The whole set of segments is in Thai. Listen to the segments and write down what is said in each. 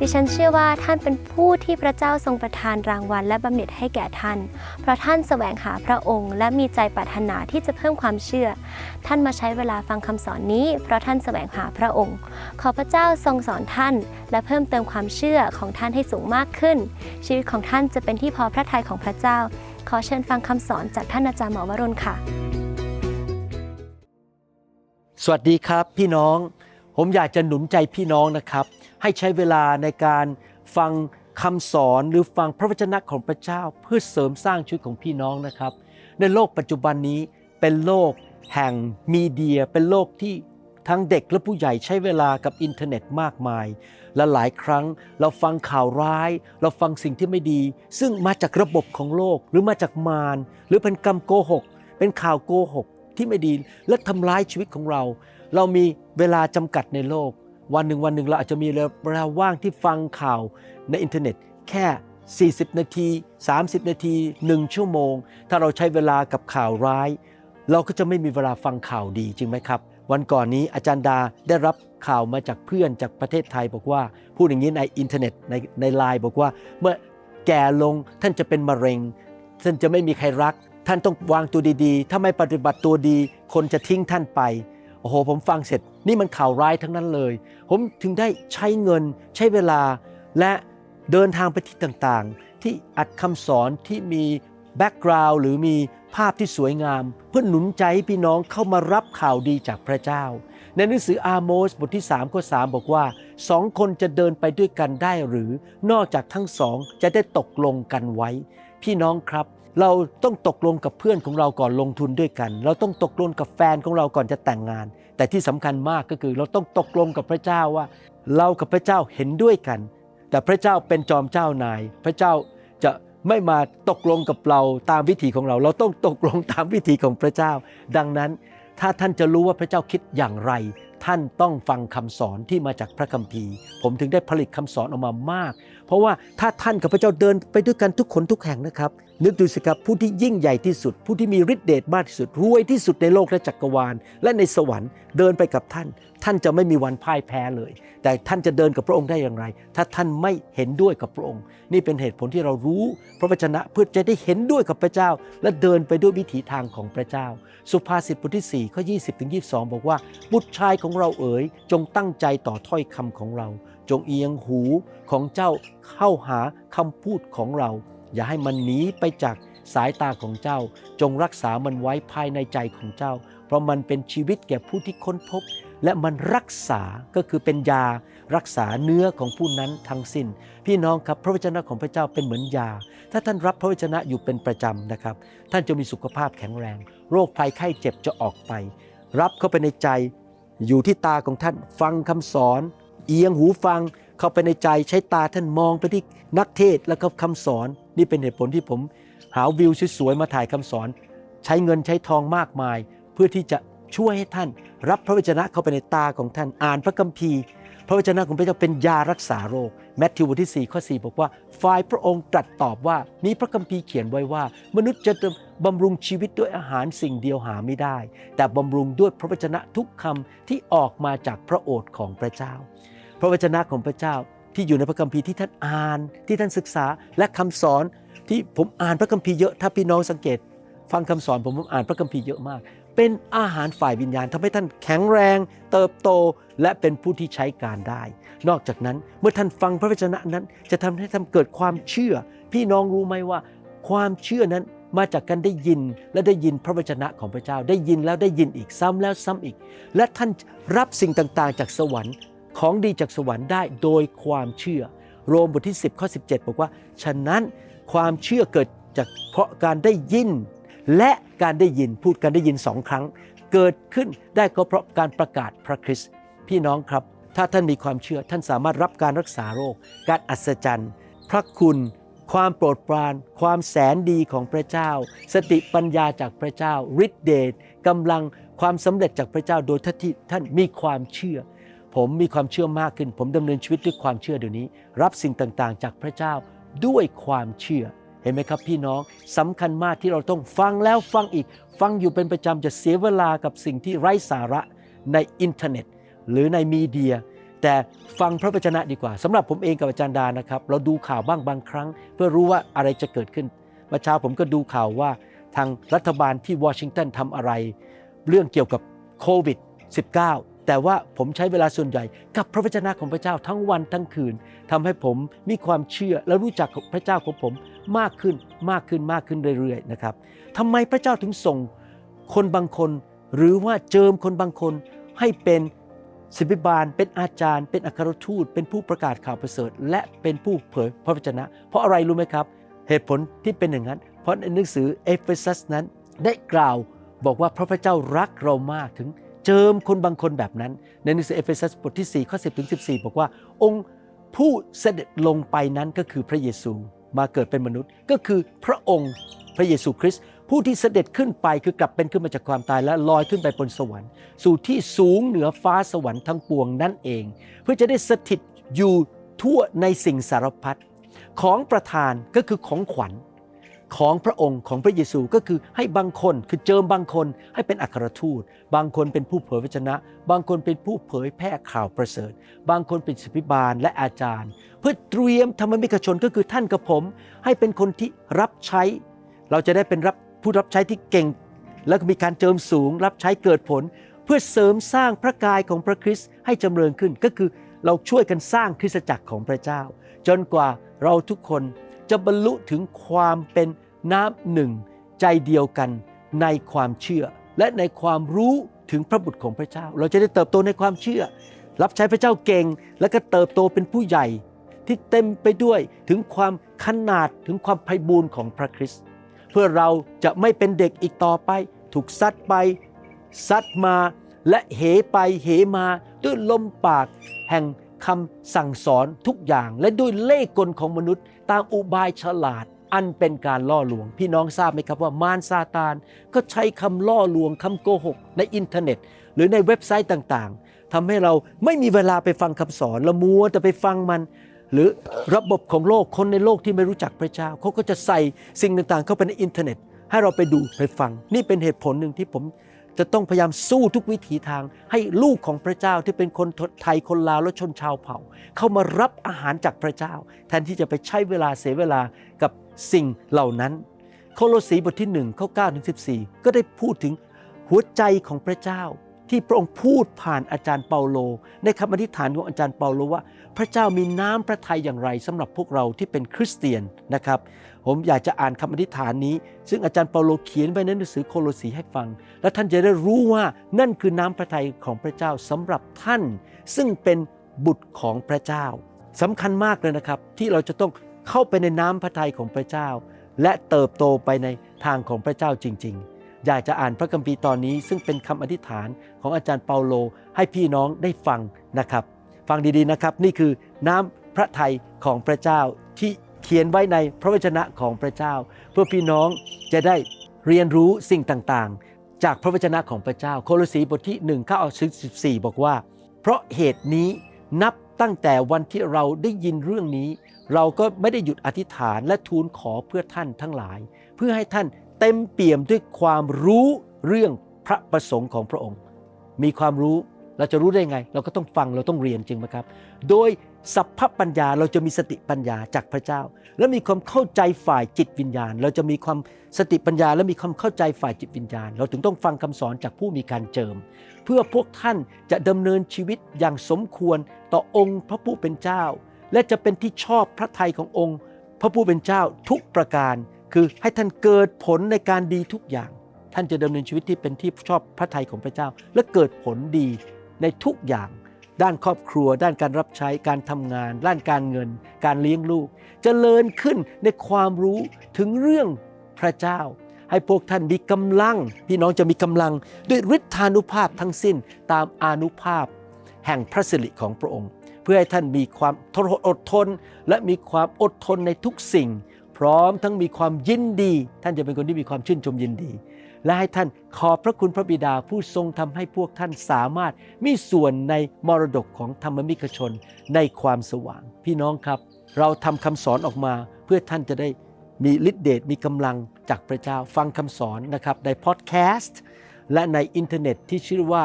ดิฉันเชื่อว่าท่านเป็นผู้ที่พระเจ้าทรงประทานรางวัลและบำเหน็จให้แก่ท่าน เพราะท่านแสวงหาพระองค์ และมีใจปรารถนาที่จะเพิ่มความเชื่อ ท่านมาใช้เวลาฟังคำสอนนี้ เพราะท่านแสวงหาพระองค์ ขอพระเจ้าทรงสอนท่าน และเพิ่มเติมความเชื่อของท่านให้สูงมากขึ้น ชีวิตของท่านจะเป็นที่พอพระทัยของพระเจ้า ขอเชิญฟังคำสอนจากท่านอาจารย์หมอวรุณค่ะ สวัสดีครับพี่น้อง ผมอยากจะหนุนใจพี่น้องนะครับ ให้ใช้เวลาในการฟังคำสอนหรือฟังพระวจนะของพระเจ้า เพื่อเสริมสร้างชีวิตของพี่น้องนะครับ ในโลกปัจจุบันนี้เป็นโลกแห่งมีเดีย เป็นโลกที่ทั้งเด็กและผู้ใหญ่ใช้เวลากับอินเทอร์เน็ตมากมาย และหลายครั้งเราฟังข่าวร้าย เราฟังสิ่งที่ไม่ดี ซึ่งมาจากระบบของโลกหรือมาจากมารหรือเป็นกรรมโกหก เป็นข่าวโกหกที่ไม่ดีและทำร้ายชีวิตของเรา เรามีเวลาจำกัดในโลก วันหนึ่งวันหนึ่งเราอาจจะมีเวลาว่างที่ฟังข่าวในอินเทอร์เน็ต แค่ 40 นาที 30 นาที 1 ชั่วโมง ถ้าเราใช้เวลากับข่าวร้าย เราก็จะไม่มีเวลาฟังข่าวดีจริงไหมครับ วันก่อนนี้อาจารย์ดาได้รับข่าวมาจากเพื่อนจากประเทศไทยบอกว่าพูดอย่างนี้ในอินเทอร์เน็ตในในไลน์บอกว่า เมื่อแก่ลงท่านจะเป็นมะเร็ง ท่านจะไม่มีใครรัก ท่านต้องวางตัวดีๆ ถ้าไม่ปฏิบัติตัวดี คนจะทิ้งท่านไป โอ้โหผมฟังเสร็จนี่มันข่าวร้ายทั้งนั้นเลย ผมถึงได้ใช้เงินใช้เวลา และเดินทางไปที่ต่างๆ ที่อัดคำสอนที่มีแบ็กกราวด์หรือมีภาพที่สวยงาม เพื่อหนุนใจให้พี่น้องเข้ามารับข่าวดีจากพระเจ้า ในหนังสืออาโมสบทที่3ข้อ3บอกว่าสองคนจะเดินไปด้วยกันได้หรือ นอกจากทั้งสองจะได้ตกลงกันไว้ พี่น้องครับ เราต้องตกลงกับเพื่อนของเราก่อนลงทุนด้วยกัน เราต้องตกลงกับแฟนของเราก่อนจะแต่งงาน แต่ที่สำคัญมากก็คือเราต้องตกลงกับพระเจ้าว่า เรากับพระเจ้าเห็นด้วยกัน แต่พระเจ้าเป็นจอมเจ้านาย พระเจ้าจะไม่มาตกลงกับเราตามวิถีของเรา เราต้องตกลงตามวิถีของพระเจ้า ดังนั้นถ้าท่านจะรู้ว่าพระเจ้าคิดอย่างไร ท่านต้องฟังคำสอนที่มาจากพระคัมภีร์ ผมถึงได้ผลิตคำสอนออกมามาก เพราะว่าถ้าท่านกับพระเจ้าเดินไปด้วยกันทุกคนทุกแห่งนะครับนึกดูสิครับผู้ที่ยิ่งใหญ่ที่สุด ผู้ที่มีฤทธิ์เดชมากที่สุดรวยที่สุดในโลกและจักรวาล และในสวรรค์เดินไปกับท่าน ท่านจะไม่มีวันพ่ายแพ้เลย แต่ท่านจะเดินกับพระองค์ได้อย่างไร ถ้าท่านไม่เห็นด้วยกับพระองค์ นี่เป็นเหตุผลที่เรารู้พระวจนะเพื่อจะได้เห็นด้วยกับพระเจ้า และเดินไปด้วยวิถีทางของพระเจ้า สุภาษิตบทที่4ข้อ20ถึง22 บอกว่า บุตรชายของเราเอ๋ยจงตั้งใจต่อถ้อยคำของเรา จงเอียงหูของเจ้าเข้าหาคำพูดของเรา อย่าให้มันหนีไปจากสายตาของเจ้า จงรักษามันไว้ภายในใจของเจ้า เพราะมันเป็นชีวิตแก่ผู้ที่ค้นพบ และมันรักษาก็คือเป็นยารักษาเนื้อของผู้นั้นทั้งสิ้น พี่น้องครับพระวจนะของพระเจ้าเป็นเหมือนยา ถ้าท่านรับพระวจนะอยู่เป็นประจำนะครับ ท่านจะมีสุขภาพแข็งแรง โรคภัยไข้เจ็บจะออกไป รับเข้าไปในใจ อยู่ที่ตาของท่านฟังคำสอน เอียงหูฟังเข้าไปในใจใช้ตาท่านมองไปที่นักเทศแล้วก็คำสอน นี่เป็นเหตุผลที่ผมหาวิวสวยๆมาถ่ายคำสอน ใช้เงินใช้ทองมากมาย เพื่อที่จะช่วยให้ท่าน รับพระวจนะเข้าไปในตาของท่านอ่านพระคัมภีร์ พระวจนะของพระเจ้าเป็นยารักษาโรคแมทธิวบทที่4ข้อ4บอกว่าฝ่ายพระองค์ตรัสตอบว่ามีพระคัมภีร์เขียนไว้ว่า มนุษย์จะบำรุงชีวิตด้วยอาหารสิ่งเดียวหาไม่ได้ แต่บำรุงด้วยพระวจนะทุกคำที่ออกมาจากพระโอษฐ์ของพระเจ้า พระวจนะของพระเจ้า ที่อยู่ในพระคัมภีร์ที่ท่านอ่านที่ท่านศึกษาและคำสอนที่ผมอ่านพระคัมภีร์เยอะถ้าพี่น้องสังเกต ฟังคำสอนผมผมอ่านพระคัมภีร์เยอะมาก เป็นอาหารฝ่ายวิญญาณทำให้ท่านแข็งแรง เติบโตและเป็นผู้ที่ใช้การได้ นอกจากนั้นเมื่อท่านฟังพระวจนะนั้น จะทำให้ท่านเกิดความเชื่อ พี่น้องรู้ไหมว่า ความเชื่อนั้นมาจากการได้ยินและได้ยินพระวจนะของพระเจ้าได้ยินแล้วได้ยินอีกซ้ำแล้วซ้ำอีก และท่านรับสิ่งต่างๆ จากสวรรค์ ของดีจากสวรรค์ได้โดยความเชื่อ โรมบทที่ 10ข้อ17 บอกว่า ฉะนั้นความเชื่อเกิดจากเพราะการได้ยิน และการได้ยินพูดการได้ยินสองครั้ง เกิดขึ้นได้ก็เพราะการประกาศพระคริสต์พี่น้องครับ ถ้าท่านมีความเชื่อท่านสามารถรับการรักษาโรค การอัศจรรย์ พระคุณ ความโปรดปราน ความแสนดีของพระเจ้า สติปัญญาจากพระเจ้าฤทธิเดชกำลังความสำเร็จจากพระเจ้าโดยท่านที่ท่านมีความเชื่อ ผมมีความเชื่อมากขึ้น ผมดำเนินชีวิตด้วยความเชื่อเดี๋ยวนี้ รับสิ่งต่างๆ จากพระเจ้าด้วยความเชื่อเห็นไหมครับพี่น้องสำคัญมากที่เราต้องฟังแล้วฟังอีก ฟังอยู่เป็นประจำจะเสียเวลากับสิ่งที่ไร้สาระในอินเทอร์เน็ต หรือในมีเดีย แต่ฟังพระวจนะดีกว่าสำหรับผมเองกับอาจารย์ดานะครับ เราดูข่าวบ้างบางครั้ง เพื่อรู้ว่าอะไรจะเกิดขึ้นเมื่อเช้าผมก็ดูข่าวว่าทางรัฐบาลที่วอชิงตันทำอะไร เรื่องเกี่ยวกับโควิด -19 แต่ว่าผมใช้เวลาส่วนใหญ่กับพระวจนะของพระเจ้าทั้งวันทั้งคืนทำให้ผมมีความเชื่อและรู้จักพระเจ้าของผมมากขึ้นมากขึ้นมากขึ้นเรื่อยๆนะครับทำไมพระเจ้าถึงส่งคนบางคน หรือว่าเจิมคนบางคน ให้เป็นศิบิบาล เป็นอาจารย์ เป็นอัครทูต เป็นผู้ประกาศข่าวประเสริฐ และเป็นผู้เผยพระวจนะ เพราะอะไรรู้ไหมครับ เหตุผลที่เป็นอย่างนั้น เพราะในหนังสือเอเฟซัสนั้นได้กล่าวบอกว่าพระพเจ้ารักเรามากถึง เจิมคนบางคนแบบนั้น ในหนังสือเอเฟซัสบทที่ 4 ข้อ 10 ถึง 14 บอกว่า องค์ผู้เสด็จลงไปนั้นก็คือพระเยซูมาเกิดเป็นมนุษย์ ก็คือพระองค์พระเยซูคริสต์ผู้ที่เสด็จขึ้นไปคือกลับเป็นขึ้นมาจากความตายและลอยขึ้นไปบนสวรรค์ สู่ที่สูงเหนือฟ้าสวรรค์ทั้งปวงนั่นเอง เพื่อจะได้สถิตอยู่ทั่วในสิ่งสารพัดของประทานก็คือของขวัญ ของพระองค์ของพระเยซูก็คือให้บางคนคือเจิมบางคนให้เป็นอัครทูต บางคนเป็นผู้เผยพระชนะ บางคนเป็นผู้เผยแพร่ข่าวประเสริฐ บางคนเป็นศิบิบาลและอาจารย์ เพื่อเตรียมธรรมมิกชนก็คือท่านกับผม ให้เป็นคนที่รับใช้ เราจะได้เป็นรับผู้รับใช้ที่เก่ง แล้วก็มีการเจิมสูง รับใช้เกิดผล เพื่อเสริมสร้างพระกายของพระคริสต์ให้จำเริญขึ้นก็คือเราช่วยกันสร้างคริสตจักรของพระเจ้า จนกว่าเราทุกคน จะบรรลุถึงความเป็นน้ำหนึ่ง ใจเดียวกันในความเชื่อ และในความรู้ถึงพระบุตรของพระเจ้า เราจะได้เติบโตในความเชื่อ รับใช้พระเจ้าเก่ง แล้วก็เติบโตเป็นผู้ใหญ่ที่เต็มไปด้วยถึงความขนาดถึงความไพบูรณ์ของพระคริสต์เพื่อเราจะไม่เป็นเด็กอีกต่อไป ถูกซัดไปซัดมาและเหไปเหมาด้วยลมปากแห่ง คำสั่งสอนทุกอย่าง และด้วยเล่ห์กลของมนุษย์ตามอุบายฉลาดอันเป็นการล่อลวง พี่น้องทราบไหมครับว่ามารซาตานก็ใช้คำล่อลวงคำโกหก ในอินเทอร์เน็ต หรือในเว็บไซต์ต่างๆทำให้เราไม่มีเวลาไปฟังคำสอนละมัวแต่ไปฟังมัน หรือระบบของโลกคนในโลกที่ไม่รู้จักพระเจ้าเขาก็จะใส่สิ่งต่างๆ เข้าไปในอินเทอร์เน็ต ให้เราไปดูไปฟัง นี่เป็นเหตุผลหนึ่งที่ผม จะต้องพยายามสู้ทุกวิถีทาง ให้ลูกของพระเจ้าที่เป็นคนไทยคนลาวและชนชาวเผ่า เข้ามารับอาหารจากพระเจ้า แทนที่จะไปใช้เวลาเสียเวลากับสิ่งเหล่านั้น โคโลสีบทที่1ข้อ9ถึง14 ก็ได้พูดถึงหัวใจของพระเจ้า ที่พระองค์พูดผ่านอาจารย์เปาโล ในคำอธิษฐานของอาจารย์เปาโลว่า พระเจ้ามีน้ำพระทัยอย่างไรสำหรับพวกเราที่เป็นคริสเตียนนะครับ ผมอยากจะอ่านคำอธิษฐานนี้ ซึ่งอาจารย์เปาโลเขียนไว้ในหนังสือโคโลสีให้ฟัง และท่านจะได้รู้ว่านั่นคือน้ำพระทัยของพระเจ้าสำหรับท่าน ซึ่งเป็นบุตรของพระเจ้าสำคัญมากเลยนะครับ ที่เราจะต้องเข้าไปในน้ำพระทัยของพระเจ้า และเติบโตไปในทางของพระเจ้าจริง ๆ อยากจะอ่านพระคัมภีร์ตอนนี้ ซึ่งเป็นคำอธิษฐานของอาจารย์เปาโลให้พี่น้องได้ฟังนะครับ ฟังดีๆนะครับ นี่คือน้ำพระทัยของพระเจ้าที่ ขียนไว้ในพระวจนะของพระเจ้า เพื่อพี่น้องจะได้เรียนรู้สิ่งต่างๆ จากพระวจนะของพระเจ้า โคโลสีบทที่1ข้อ14บอกว่า เพราะเหตุนี้นับตั้งแต่วันที่เราได้ยินเรื่องนี้ เราก็ไม่ได้หยุดอธิษฐานและทูลขอเพื่อท่านทั้งหลาย เพื่อให้ท่านเต็มเปี่ยมด้วยความรู้เรื่องพระประสงค์ของพระองค์ มีความรู้เราจะรู้ได้ไง เราก็ต้องฟังเราต้องเรียนจริงไหมครับ โดย สัพพปัญญาเราจะมีสติปัญญาจากพระเจ้า และมีความเข้าใจฝ่ายจิตวิญญาณ เราจะมีความสติปัญญา และมีความเข้าใจฝ่ายจิตวิญญาณ เราถึงต้องฟังคำสอนจากผู้มีการเจิม เพื่อพวกท่านจะดำเนินชีวิตอย่างสมควรต่อองค์พระผู้เป็นเจ้า และจะเป็นที่ชอบพระทัยขององค์ พระผู้เป็นเจ้าทุกประการ คือให้ท่านเกิดผลในการดีทุกอย่าง ท่านจะดำเนินชีวิตที่เป็นที่ชอบพระทัยของพระเจ้า และเกิดผลดีในทุกอย่าง ด้านครอบครัว ด้านการรับใช้การทำงาน ด้านการเงิน การเลี้ยงลูกจเจริญขึ้นในความรู้ถึงเรื่องพระเจ้า ให้พวกท่านมีกำลัง พี่น้องจะมีกำลังด้วยฤทธานุภาพทั้งสิ้นตามอานุภาพ แห่งพระสิริของพระองค์ เพื่อให้ท่านมีความทนอดทน และมีความอดทนในทุกสิ่ง พร้อมทั้งมีความยินดี ท่านจะเป็นคนที่มีความชื่นชมยินดี และให้ท่านขอบพระคุณพระบิดาผู้ทรงทำให้พวกท่านสามารถมีส่วนในมรดกของธรรมมิกชนในความสว่าง พี่น้องครับ เราทำคำสอนออกมาเพื่อท่านจะได้มีฤทธิเดชมีกำลังจากพระเจ้าฟังคำสอนนะครับในพอดแคสต์และในอินเทอร์เน็ตที่ชื่อว่า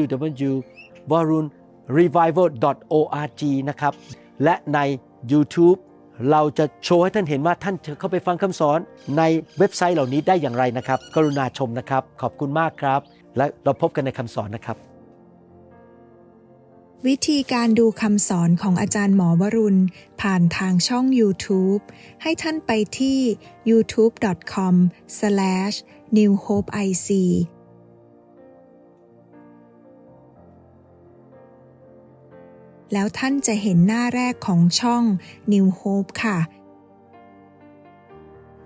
www v a r u n revival.org นะครับและใน YouTube เราจะโชว์ให้ท่านเห็นว่าท่านเข้าไปฟังคำสอนในเว็บไซต์เหล่านี้ได้อย่างไรนะครับ กรุณาชมนะครับ ขอบคุณมากครับ และเราพบกันในคำสอนนะครับ วิธีการดูคำสอนของอาจารย์หมอวรุณ ผ่านทางช่อง YouTube ให้ท่านไปที่ youtube.com/newhopeic แล้วท่านจะเห็นหน้าแรกของช่อง New Hope ค่ะ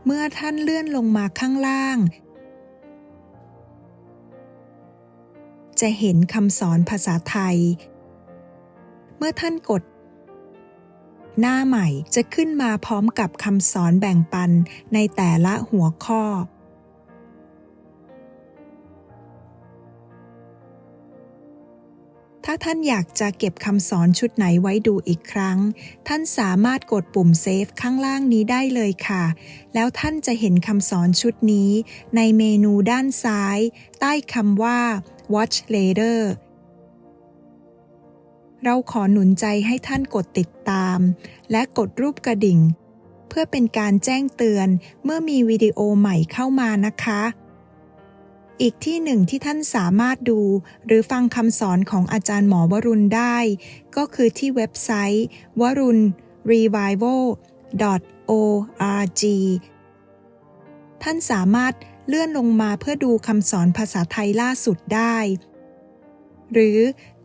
เมื่อท่านเลื่อนลงมาข้างล่าง จะเห็นคำสอนภาษาไทย เมื่อท่านกด หน้าใหม่จะขึ้นมาพร้อมกับคำสอนแบ่งปันในแต่ละหัวข้อ ถ้าท่านอยากจะเก็บคำสอนชุดไหนไว้ดูอีกครั้ง ท่านสามารถกดปุ่มเซฟข้างล่างนี้ได้เลยค่ะ แล้วท่านจะเห็นคำสอนชุดนี้ ในเมนูด้านซ้าย ใต้คำว่า Watch Later เราขอหนุนใจให้ท่านกดติดตาม และกดรูปกระดิ่ง เพื่อเป็นการแจ้งเตือนเมื่อมีวิดีโอใหม่เข้ามานะคะ อีกที่หนึ่งที่ท่านสามารถดู หรือฟังคำสอนของอาจารย์หมอวรุณได้ ก็คือที่เว็บไซต์วรุณ revival org ท่านสามารถเลื่อนลงมาเพื่อดูคำสอนภาษาไทยล่าสุดได้ หรือ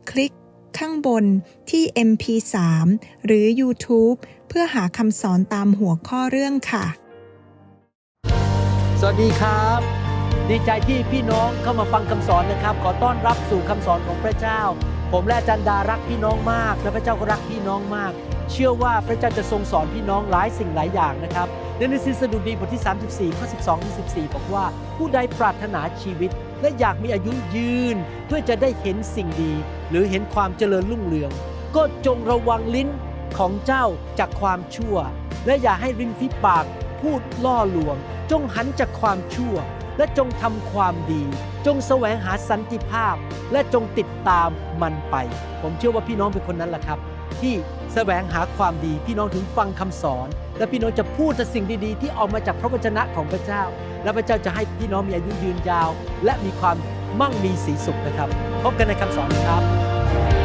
คลิกข้างบนที่ MP3 หรือ YouTube เพื่อหาคำสอนตามหัวข้อเรื่องค่ะ สวัสดีครับ ดีใจที่พี่น้องเข้ามาฟังคำสอนนะครับ ขอต้อนรับสู่คำสอนของพระเจ้า ผมและจารย์ดารักพี่น้องมาก และพระเจ้าก็รักพี่น้องมาก เชื่อว่าพระเจ้าจะทรงสอนพี่น้องหลายสิ่งหลายอย่างนะครับในหนังสือสดุดีบทที่ 34ข้อ12ถึง14 บอกว่า ผู้ใดปรารถนาชีวิต และอยากมีอายุยืน เพื่อจะได้เห็นสิ่งดี หรือเห็นความเจริญรุ่งเรือง ก็จงระวังลิ้นของเจ้าจากความชั่ว และอย่าให้ริมฝีปากพูดล่อลวง จงหันจากความชั่ว และจงทำความดี จงแสวงหาสันติภาพ และจงติดตามมันไป ผมเชื่อว่าพี่น้องเป็นคนนั้นแหละครับ ที่แสวงหาความดีพี่น้องถึงฟังคำสอน และพี่น้องจะพูดแต่สิ่งดีๆ ที่ออกมาจากพระวจนะของพระเจ้า และพระเจ้าจะให้พี่น้องมีอายุยืนยาว และมีความมั่งมีสีสุขนะครับ พบกันในคำสอนครับ